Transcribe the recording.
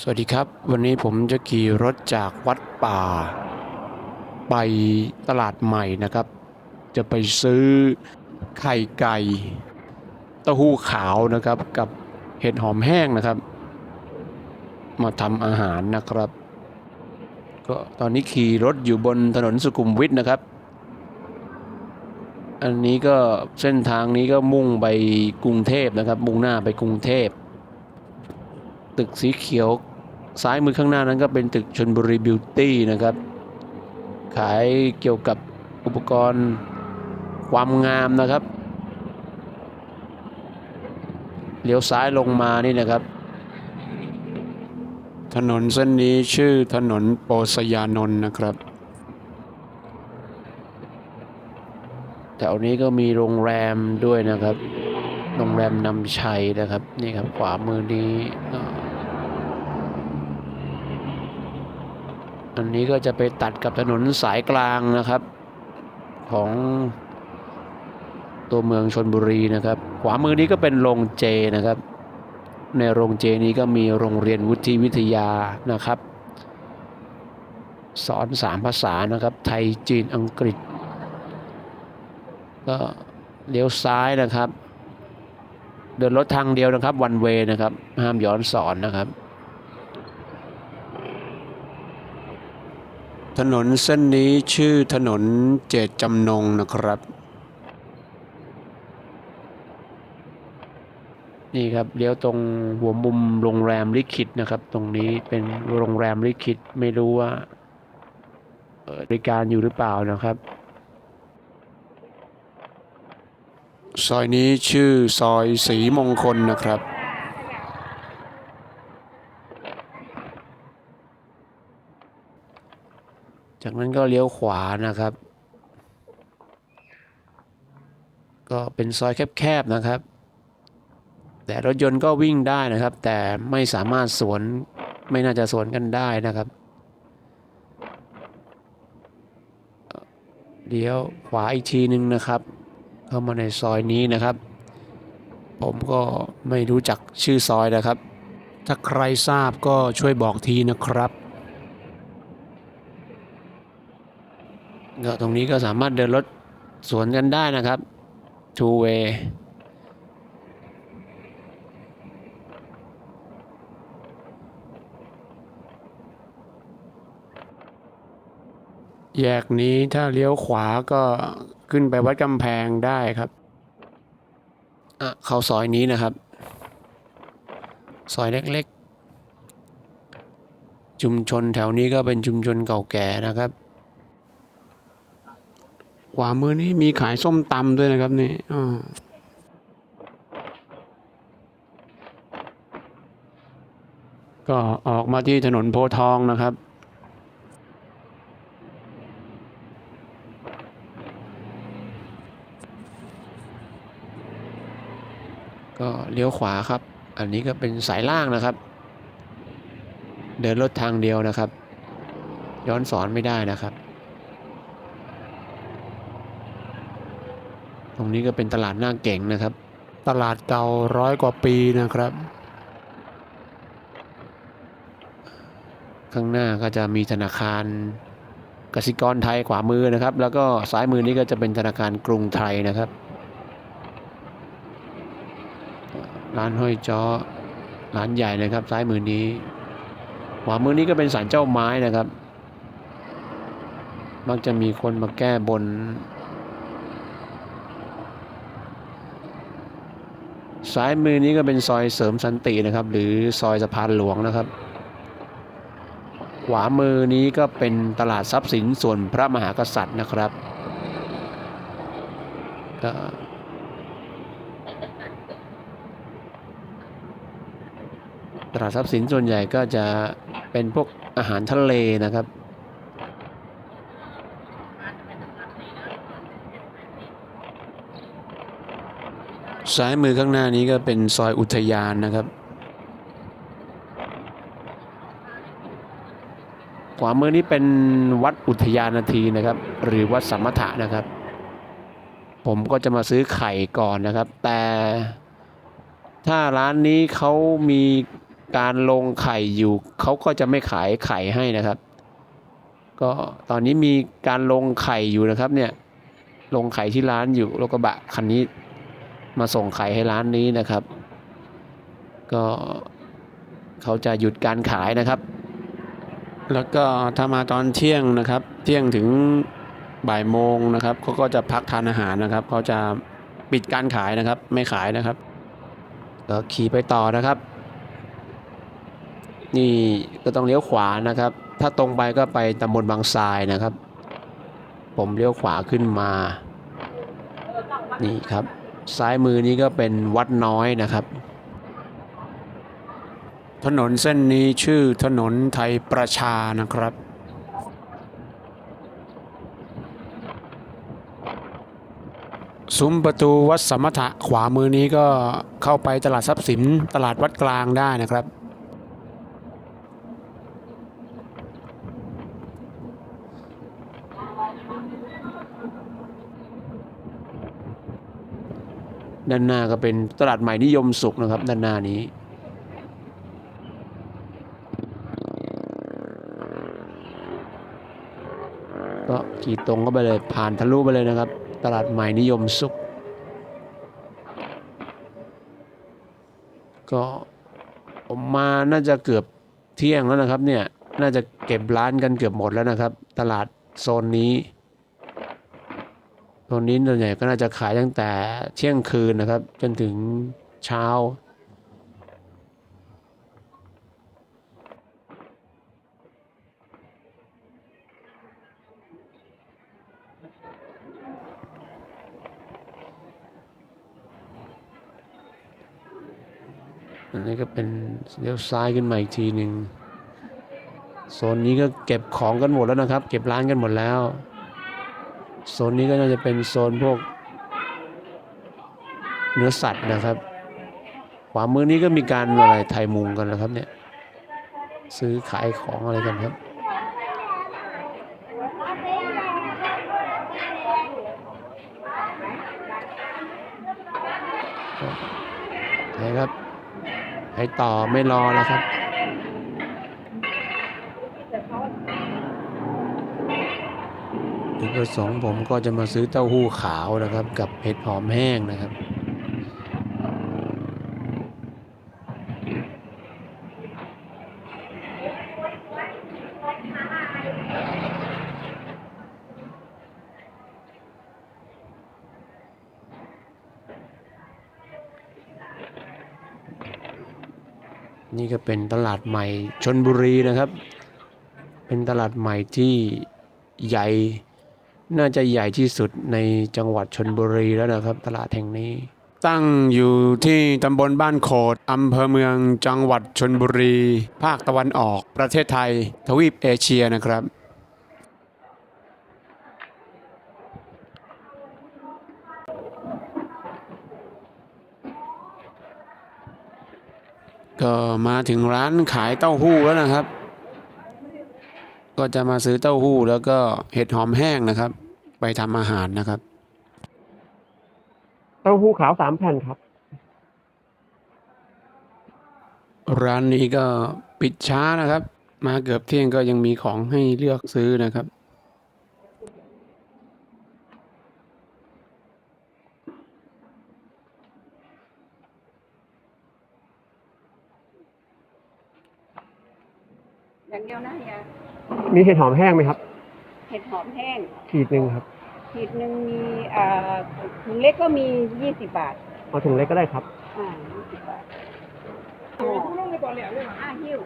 สวัสดีครับ วันนี้ผมจะขี่รถจากวัดป่า ไปตลาดใหม่นะครับ จะไปซื้อไข่ไก่เต้าหู้ขาวนะครับ กับเห็ดหอมแห้งนะครับ มาทำอาหารนะครับ ก็ตอนนี้ขี่รถอยู่บนถนนสุขุมวิทนะครับ อันนี้ก็เส้นทางนี้ก็มุ่งไปกรุงเทพนะครับ มุ่งหน้าไปกรุงเทพ ตึกสีเขียว ซ้ายมือข้างหน้านั้นก็เป็นตึกชนบุรีบิวตี้นะครับ ขายเกี่ยวกับอุปกรณ์ความงามนะครับเลี้ยวซ้ายลงมานี่นะครับ ถนนเส้นนี้ชื่อถนนโปสยานนท์นะครับแถวนี้ก็มีโรงแรมด้วยนะครับ โรงแรมนำชัยนะครับ นี่ครับขวามือนี้ อันนี้ก็จะไปตัดกับถนนสายกลางนะครับ ของตัวเมืองชนบุรีนะครับ ขวามือนี้ก็เป็นโรงเจนะครับ ในโรงเจนี้ก็มีโรงเรียนวุฒิวิทยานะครับ สอนสามภาษานะครับ ไทยจีนอังกฤษ ก็เลี้ยวซ้ายนะครับ เดินรถทางเดียวนะครับวันเวนะครับ ห้ามย้อนสอนนะครับ ถนนเส้นนี้ชื่อถนนเจตจำนงนะครับ นี่ครับเลี้ยวตรงหัวมุมโรงแรมลิขิตนะครับ ตรงนี้เป็นโรงแรมลิขิตไม่รู้ว่าบริการอยู่หรือเปล่านะครับ ซอยนี้ชื่อซอยสีมงคลนะครับ จากนั้นก็เลี้ยวขวานะครับ ก็เป็นซอยแคบๆนะครับ แต่รถยนต์ก็วิ่งได้นะครับ แต่ไม่สามารถสวนไม่น่าจะสวนกันได้นะครับเลี้ยวขวาอีกทีหนึ่งนะครับ เข้ามาในซอยนี้นะครับ ผมก็ไม่รู้จักชื่อซอยนะครับ ถ้าใครทราบก็ช่วยบอกทีนะครับ ก็ตรงนี้ก็สามารถเดินรถสวนกันได้นะครับ two way แยกนี้ถ้าเลี้ยวขวาก็ขึ้นไปวัดกำแพงได้ครับอะเข้าซอยนี้นะครับ ซอยเล็กๆ ชุมชนแถวนี้ก็เป็นชุมชนเก่าแก่นะครับ ขวามือนี้มีขายส้มตำด้วยนะครับนี่อ่าก็ออกมาที่ถนนโพทองนะครับ ก็เลี้ยวขวาครับ อันนี้ก็เป็นสายล่างนะครับ เดินรถทางเดียวนะครับ ย้อนสอนไม่ได้นะครับ ตรงนี้ก็เป็นตลาดหน้าเก่งนะครับ ตลาดเก่าร้อยกว่าปีนะครับ ข้างหน้าก็จะมีธนาคารกสิกรไทยขวามือนะครับ แล้วก็ซ้ายมือนี้ก็จะเป็นธนาคารกรุงไทยนะครับ ร้านห้อยจ้อร้านใหญ่นะครับซ้ายมือนี้ ขวามือนี้ก็เป็นศาลเจ้าไม้นะครับ มักจะมีคนมาแก้บน ซ้ายมือนี้ก็เป็นซอยเสริมสันตินะครับ หรือซอยสะพานหลวงนะครับ ขวามือนี้ก็เป็นตลาดทรัพย์สินส่วนพระมหากษัตริย์นะครับก็ตลาดทรัพย์สินส่วนใหญ่ก็จะเป็นพวกอาหารทะเลนะครับ ซ้ายมือข้างหน้านี้ก็เป็นซอยอุทยานนะครับ ขวามือนี้เป็นวัดอุทยานนาทีนะครับ หรือวัดสัมมถะนะครับ ผมก็จะมาซื้อไข่ก่อนนะครับ แต่ถ้าร้านนี้เขามีการลงไข่อยู่เขาก็จะไม่ขายไข่ให้นะครับ ก็ตอนนี้มีการลงไข่อยู่นะครับเนี่ยลงไข่ที่ร้านอยู่รถกระบะคันนี้ มาส่งไข่ให้ร้านนี้นะครับ ก็เขาจะหยุดการขายนะครับ แล้วก็ถ้ามาตอนเที่ยงนะครับ เที่ยงถึงบ่ายโมงนะครับเขาก็จะพักทานอาหารนะครับเขาจะปิดการขายนะครับ ไม่ขายนะครับก็ขี่ไปต่อนะครับ นี่ก็ต้องเลี้ยวขวานะครับ ถ้าตรงไปก็ไปตำบลบางทรายนะครับ ผมเลี้ยวขวาขึ้นมา นี่ครับ ซ้ายมือนี้ก็เป็นวัดน้อยนะครับ ถนนเส้นนี้ชื่อถนนไทยประชานะครับ ซุ้มประตูวัดสมถะขวามือนี้ก็เข้าไปตลาดทรัพย์สินตลาดวัดกลางได้นะครับ ด้านหน้าก็เป็นตลาดใหม่นิยมสุขนะครับ ด้านหน้านี้ ก็ขี่ตรงเข้าไปเลยผ่านทะลุไปเลยนะครับ ตลาดใหม่นิยมสุข ก็ผมมาน่าจะเกือบเที่ยงแล้วนะครับเนี่ยน่าจะเก็บร้านกันเกือบหมดแล้วนะครับ ตลาดโซนนี้ โซนนี้ส่วนใหญ่ก็น่าจะขายตั้งแต่เที่ยงคืนนะครับ จนถึงเช้าอันนี้ก็เป็นเลี้ยวซ้ายขึ้นมาอีกทีหนึ่งโซนนี้ก็เก็บของกันหมดแล้วนะครับ เก็บร้านกันหมดแล้ว โซนนี้ก็น่าจะเป็นโซนพวกเนื้อสัตว์นะครับขวามือนี้ก็มีการอะไรไทยมุงกันแล้วครับเนี่ยซื้อขายของอะไรกันครับไหนครับให้ต่อไม่รอแล้วครับ จุดประสงค์ผมก็จะมาซื้อเต้าหู้ขาวนะครับ กับเห็ดหอมแห้งนะครับ นี่ก็เป็นตลาดใหม่ชนบุรีนะครับ เป็นตลาดใหม่ที่ใหญ่ น่าจะใหญ่ที่สุดในจังหวัดชนบุรีแล้วนะครับ ตลาดแห่งนี้ ตั้งอยู่ที่ตำบลบ้านโขดอำเภอเมืองจังหวัดชนบุรี ภาคตะวันออก ประเทศไทย ทวีปเอเชียนะครับก็มาถึงร้านขายเต้าหู้แล้วนะครับ ก็จะมาซื้อเต้าหู้แล้วก็เห็ดหอมแห้งนะครับ ไปทำอาหารนะครับ เต้าหู้ขาวสามแผ่นครับ ร้านนี้ก็ปิดช้านะครับ มาเกือบเที่ยงก็ยังมีของให้เลือกซื้อนะครับ อย่างเดียวนะอย่ามีเห็ดหอมแห้งไหมครับ เห็ดหอมแห้ง ขีดหนึ่งครับ ขีดหนึ่งมีอ่าถุงเล็กก็มียี่สิบบาทเอาถุงเล็กก็ได้ครับ อ่ายี่สิบบาท อ่าหิ้ว